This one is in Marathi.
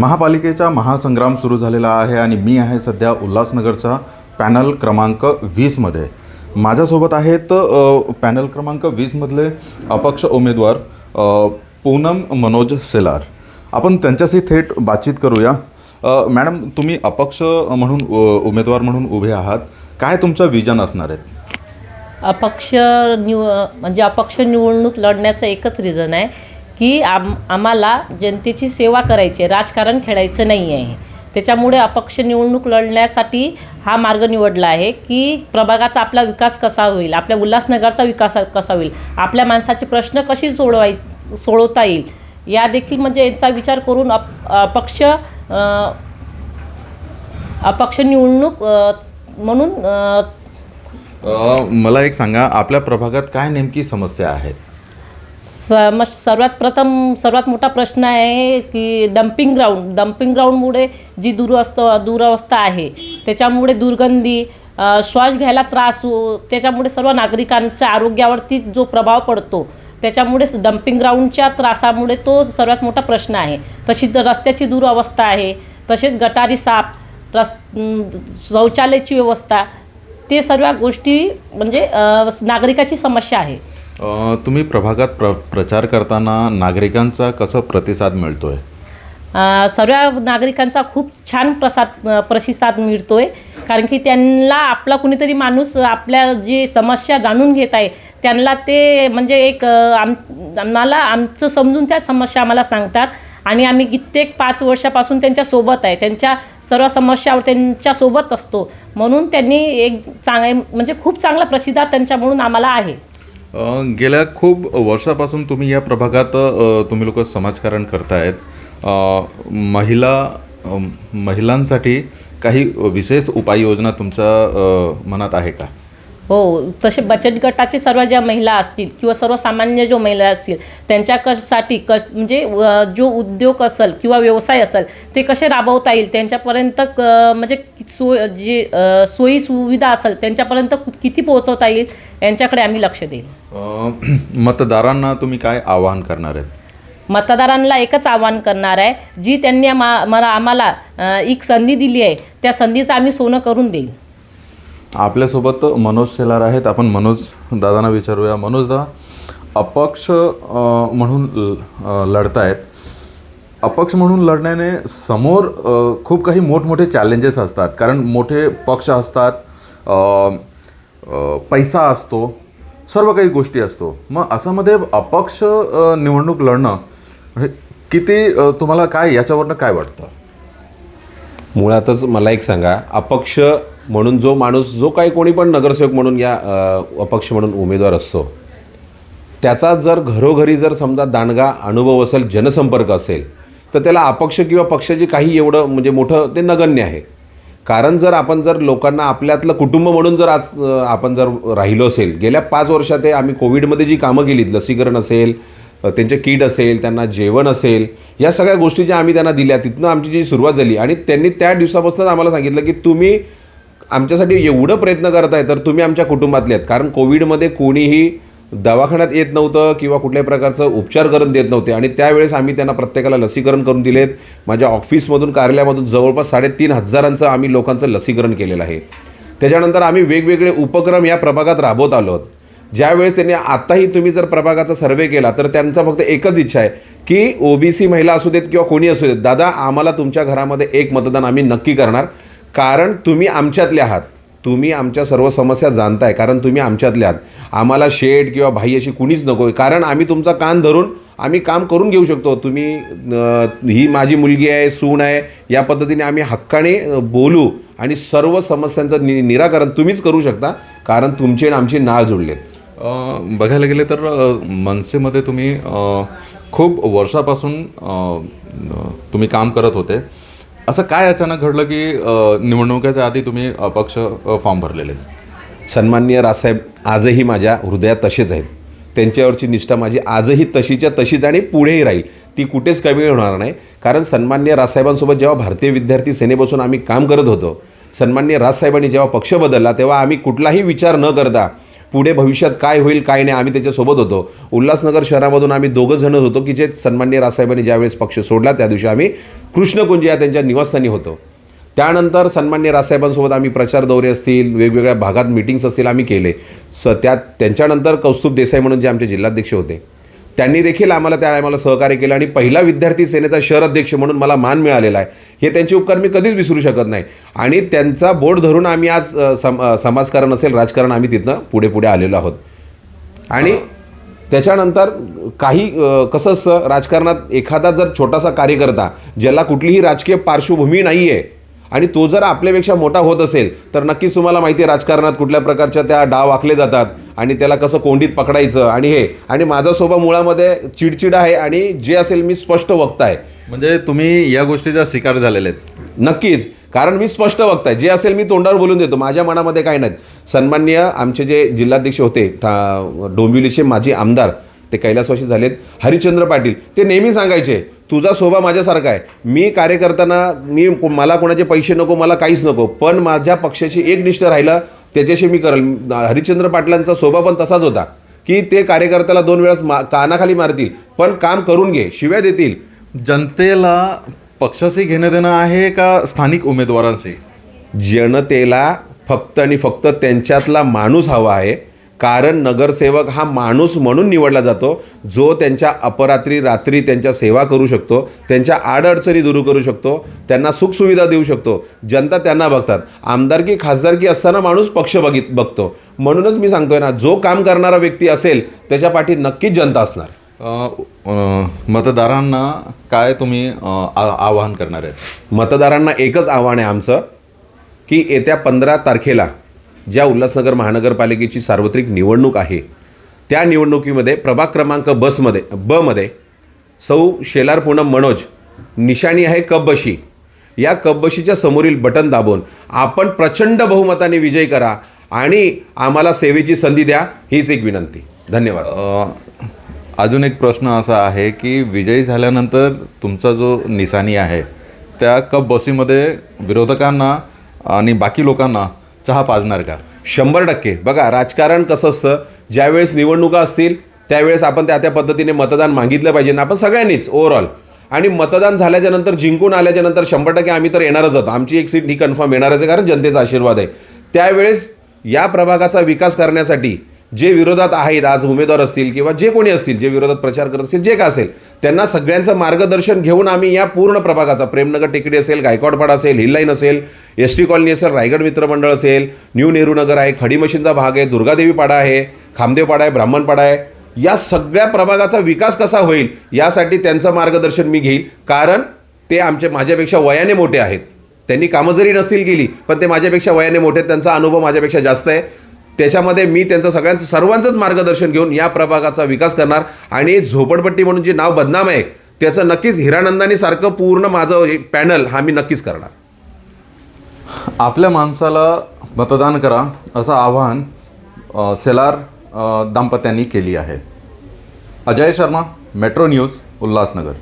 महापालिकेचा महासंग्राम सुरू झालेला आहे आणि मी आहे सध्या उल्हासनगरचा पॅनल क्रमांक वीसमध्ये माझ्यासोबत आहेत पॅनल क्रमांक वीसमधले अपक्ष उमेदवार पूनम मनोज सेलार. आपण त्यांच्याशी थेट बातचीत करूया. मॅडम तुम्ही अपक्ष म्हणून उमेदवार म्हणून उभे आहात. काय तुमचं विजन असणार आहे? अपक्ष निव म्हणजे अपक्ष निवडणूक लढण्याचं एकच रिझन आहे. की आम आम्हाला जनतेची सेवा करायची आहे. राजकारण खेळायचं नाही आहे त्याच्यामुळे अपक्ष निवडणूक लढण्यासाठी हा मार्ग निवडला आहे की प्रभागाचा आपला विकास कसा होईल? आपल्या उल्हासनगरचा विकास कसा होईल? आपल्या माणसाचे प्रश्न कशी सोडवाय सोडवता येईल? या देखील म्हणजे यांचा विचार करून अप अपक्ष अपक्ष निवडणूक म्हणून मला एक सांगा. आपल्या प्रभागात काय नेमकी समस्या आहेत? सम सर्वात प्रथम सर्वात मोठा प्रश्न आहे की डम्पिंग ग्राउंड डम्पिंग ग्राउंडमुळे जी दुरवस्थ दुरावस्था आहे त्याच्यामुळे दुर्गंधी श्वास घ्यायला त्रास हो त्याच्यामुळे सर्व नागरिकांच्या आरोग्यावरती जो प्रभाव पडतो त्याच्यामुळे डम्पिंग ग्राउंडच्या त्रासामुळे तो सर्वात मोठा प्रश्न आहे. तशीच रस्त्याची दुरावस्था आहे तसेच गटारी साप रस् शौचालयाची व्यवस्था ते सर्व गोष्टी म्हणजे नागरिकाची समस्या आहे. तुम्ही प्रभागात प्र प्रचार करताना नागरिकांचा कसा प्रतिसाद मिळतो आहे सर्व नागरिकांचा खूप छान प्रसाद प्रतिसाद मिळतो आहे कारण की त्यांना आपला कुणीतरी माणूस आपल्या जी समस्या जाणून घेत आहे त्यांना ते म्हणजे एक आम आम्हाला आमचं समजून त्या समस्या आम्हाला सांगतात. आणि आम्ही कित्येक पाच वर्षापासून त्यांच्यासोबत आहे. त्यांच्या सर्व समस्यावर त्यांच्यासोबत असतो. म्हणून त्यांनी एक चांग म्हणजे खूप चांगला प्रतिसाद त्यांच्याकडून आम्हाला आहे. गेल्या खूप वर्षापासून तुम्ही या प्रभागात तुम्ही लोक समाजकारण करतायत. महिला महिलांसाठी काही विशेष उपाययोजना तुमच्या मनात आहे का? हो तसे बचत गटाचे सर्व ज्या महिला असतील किंवा सर्वसामान्य जो महिला असतील त्यांच्या कशासाठी कश म्हणजे जो उद्योग असेल किंवा व्यवसाय असेल ते कसे राबवता येईल? त्यांच्यापर्यंत क- म्हणजे सो जे सोयी सुविधा असेल त्यांच्यापर्यंत किती पोहोचवता येईल? यांच्याकडे आम्ही लक्ष देईल. मतदारांना तुम्ही काय आवाहन करणार आहेत? मतदारांना एकच आवाहन करणार आहे जी त्यांनी आम्हा मला आम्हाला एक संधी दिली आहे त्या संधीचं आम्ही सोनं करून देईल. आपल्यासोबत मनोज शेलार आहेत. आपण मनोज दादांना विचारूया. मनोज दा अपक्ष म्हणून लढतायत. अपक्ष म्हणून लढण्याने समोर खूप काही मोठमोठे चॅलेंजेस असतात. कारण मोठे पक्ष असतात पैसा असतो सर्व काही गोष्टी असतो. मग असामध्ये अपक्ष निवडणूक लढणं म्हणजे किती तुम्हाला काय याच्यावरनं काय वाटतं? मुळातच मला एक सांगा. अपक्ष म्हणून जो माणूस जो काही कोणी पण नगरसेवक म्हणून या अपक्ष म्हणून उमेदवार असतो त्याचा जर घरोघरी जर समजा दांडगा अनुभव असेल जनसंपर्क असेल तर त्याला अपक्ष किंवा पक्षाची काही एवढं म्हणजे मोठं ते नगण्य आहे. कारण जर आपण जर लोकांना आपल्यातलं कुटुंब म्हणून जर आज आपण जर राहिलो असेल गेल्या पाच वर्षात हे आम्ही कोविडमध्ये जी कामं केलीत लसीकरण असेल त्यांचे किट असेल त्यांना जेवण असेल या सगळ्या गोष्टी ज्या आम्ही त्यांना दिल्या तिथनं आमची जी सुरुवात झाली आणि त्यांनी त्या दिवसापासूनच आम्हाला सांगितलं की तुम्ही आमच्यासाठी एवढं प्रयत्न करताय तर तुम्ही आमच्या कुटुंबातले आहेत. कारण कोविडमध्ये कोणीही दवाखान्यात येत नव्हतं किंवा कुठल्याही प्रकारचं उपचार करून देत नव्हते. आणि त्यावेळेस आम्ही त्यांना प्रत्येकाला लसीकरण करून दिलेत. माझ्या ऑफिसमधून कार्यालयामधून जवळपास साडेतीन हजारांचं आम्ही लोकांचं लसीकरण केलेलं आहे. त्याच्यानंतर आम्ही वेगवेगळे उपक्रम या प्रभागात राबवत आलो आहोत. ज्यावेळेस त्यांनी आताही तुम्ही जर प्रभागाचा सर्वे केला तर त्यांचा फक्त एकच इच्छा आहे की ओबीसी महिला असू देत किंवा कोणी असू देत दादा आम्हाला तुमच्या घरामध्ये एक मतदान आम्ही नक्की करणार. कारण तुम्ही आमच्यातले आहात. तुम्ही आमच्या सर्व समस्या जाणताय कारण तुम्ही आमच्यातले आहात. आम्हाला शेड किंवा भाई अशी कुणीच नको आहे कारण आम्ही तुमचा कान धरून आम्ही काम करून घेऊ शकतो. तुम्ही ही माझी मुलगी आहे सून आहे या पद्धतीने आम्ही हक्काने बोलू आणि सर्व समस्यांचं नि निराकरण तुम्हीच करू शकता कारण तुमचे आणि आमची नाळ जुळले बघायला गेले तर मनसेमध्ये तुम्ही खूप वर्षापासून तुम्ही काम करत होते. असं काय अचानक घडलं की निवडणुकीच्या आधी तुम्ही पक्ष फॉर्म भरलेले? सन्माननीय राजसाहेब आजही माझ्या हृदयात तसेच आहेत. त्यांच्यावरची निष्ठा माझी आजही तशीच्या तशीच आणि पुढेही राहील. ती कुठेच कमी होणार नाही. कारण सन्माननीय राजसाहेबांसोबत जेव्हा भारतीय विद्यार्थी सेनेपासून आम्ही काम करत होतो सन्माननीय राजसाहेबांनी जेव्हा पक्ष बदलला तेव्हा आम्ही कुठलाही विचार न करता पुढे भविष्यात काय होईल काय नाही आम्ही त्याच्यासोबत होतो. उल्हासनगर शहरामधून आम्ही दोघं जणच होतो की जे सन्मान्य रासाहेबांनी ज्यावेळेस पक्ष सोडला त्या दिवशी आम्ही कृष्णकुंज या त्यांच्या निवासस्थानी होतो. त्यानंतर सन्मान्य रासाहेबांसोबत आम्ही प्रचार दौरे असतील वेगवेगळ्या भागात मिटिंग्स असतील आम्ही केले. स त्यात त्यांच्यानंतर कौस्तुभ देसाई म्हणून जे आमचे जिल्हाध्यक्ष होते. त्यांनी देखील आम्हाला त्या टायमाला सहकार्य केलं आणि पहिला विद्यार्थी सेनेचा शहर अध्यक्ष म्हणून मला मान मिळालेला आहे. हे त्यांचे उपकार मी कधीच विसरू शकत नाही. आणि त्यांचा बोर्ड धरून आम्ही आज सम समाजकारण असेल राजकारण आम्ही तिथनं पुढे पुढे आलेलो आहोत. आणि त्याच्यानंतर काही कसं असतं राजकारणात एखादा जर छोटासा कार्यकर्ता ज्याला कुठलीही राजकीय पार्श्वभूमी नाही आहे आणि तो जर आपल्यापेक्षा मोठा होत असेल तर नक्कीच तुम्हाला माहिती आहे राजकारणात कुठल्या प्रकारच्या त्या डाव आखले जातात आणि त्याला कसं कोंडीत पकडायचं आणि हे. आणि माझा स्वभाव मुळामध्ये चिडचिड आहे आणि जे असेल मी स्पष्ट वक्ता आहे म्हणजे तुम्ही या गोष्टीचा शिकार झालेले आहेत. नक्कीच. कारण मी स्पष्ट वक्ताय. जे असेल मी तोंडावर बोलून देतो. माझ्या मनामध्ये काही नाही. सन्मान्य आमचे जे जिल्हाध्यक्ष होते डोंबिवलीचे माजी आमदार ते कैलासवासी झालेत. हरिश्चंद्र पाटील ते नेहमी सांगायचे तुझा स्वभाव माझ्यासारखा आहे. मी कार्यकर्त्यांना मी मला कोणाचे पैसे नको मला काहीच नको पण माझ्या पक्षाशी एक निष्ठ राहिलं त्याच्याशी मी करेल. हरिश्चंद्र पाटलांचा स्वभाव पण तसाच होता की ते कार्यकर्त्याला दोन वेळास मा कानाखाली मारतील पण काम करून घे शिव्या देतील. जनतेला पक्षाशी घेणं देणं आहे का स्थानिक उमेदवारांशी? जनतेला फक्त आणि फक्त त्यांच्यातला माणूस हवा आहे. कारण नगरसेवक हा माणूस म्हणून निवडला जातो जो त्यांच्या अपरात्री रात्री त्यांच्या सेवा करू शकतो त्यांच्या आडअडचणी दूर करू शकतो त्यांना सुखसुविधा देऊ शकतो. जनता त्यांना बघतात. आमदारकी खासदारकी असताना माणूस पक्ष बघित बघतो. म्हणूनच मी सांगतोय ना जो काम करणारा व्यक्ती असेल त्याच्या पाठी नक्कीच जनता असणार. मतदारांना काय तुम्ही आवाहन करणार आहेत? मतदारांना एकच आव्हान आहे आमचं की येत्या पंधरा तारखेला ज्या उल्हासनगर महानगरपालिकेची सार्वत्रिक निवडणूक आहे त्या निवडणुकीमध्ये प्रभाग क्रमांक बसमध्ये बमध्ये सौ शेलार पूनम मनोज निशाणी आहे कब्बशी या कब्बशीच्या समोरील बटन दाबून आपण प्रचंड बहुमताने विजय करा आणि आम्हाला सेवेची संधी द्या हीच एक विनंती. धन्यवाद. अजून एक प्रश्न असा आहे की विजयी झाल्यानंतर तुमचा जो निशाणी आहे त्या कप बसीमध्ये विरोधकांना आणि बाकी लोकांना चहा पाजणार का? शंभर टक्के. बघा राजकारण कसं असतं? ज्यावेळेस निवडणुका असतील त्यावेळेस आपण त्या त्या पद्धतीने मतदान मागितलं पाहिजे ना आपण सगळ्यांनीच ओव्हरऑल आणि मतदान झाल्याच्यानंतर जिंकून आल्याच्यानंतर शंभर टक्के आम्ही तर येणारच आहोत. आमची एक सीट ही कन्फर्म येणारच आहे कारण जनतेचा आशीर्वाद आहे. त्यावेळेस या प्रभागाचा विकास करण्यासाठी जे विरोधात आहेत आज उमेदवार असतील किंवा जे कोणी असतील जे विरोधात प्रचार करत असतील जे का असेल त्यांना सगळ्यांचं मार्गदर्शन घेऊन आम्ही या पूर्ण प्रभागाचा प्रेमनगर टेकडी असेल गायकवाडपाडा असेल हिल लाईन असेल एस टी कॉलनी असेल रायगड मित्रमंडळ असेल न्यू नेहरू नगर आहे खडी मशीनचा भाग आहे दुर्गादेवी पाडा आहे खामदेवपाडा आहे ब्राह्मणपाडा आहे या सगळ्या प्रभागाचा विकास कसा होईल यासाठी त्यांचं मार्गदर्शन मी घेईल. कारण ते आमचे माझ्यापेक्षा वयाने मोठे आहेत. त्यांनी कामं जरी नसतील केली पण ते माझ्यापेक्षा वयाने मोठे आहेत त्यांचा अनुभव माझ्यापेक्षा जास्त आहे. त्याच्यामध्ये मी त्यांचं सगळ्यांचं सर्वांचंच मार्गदर्शन घेऊन या प्रभागाचा विकास करणार आणि झोपडपट्टी म्हणून जे नाव बदनाम आहे त्याचं नक्कीच हिरानंदानी सारखं पूर्ण माझं पॅनल हा मी नक्कीच करणार. आपल्या माणसाला मतदान करा असं आवाहन सेलार दाम्पत्यांनी केली आहे. Ajay Sharma metro news Ulhasnagar.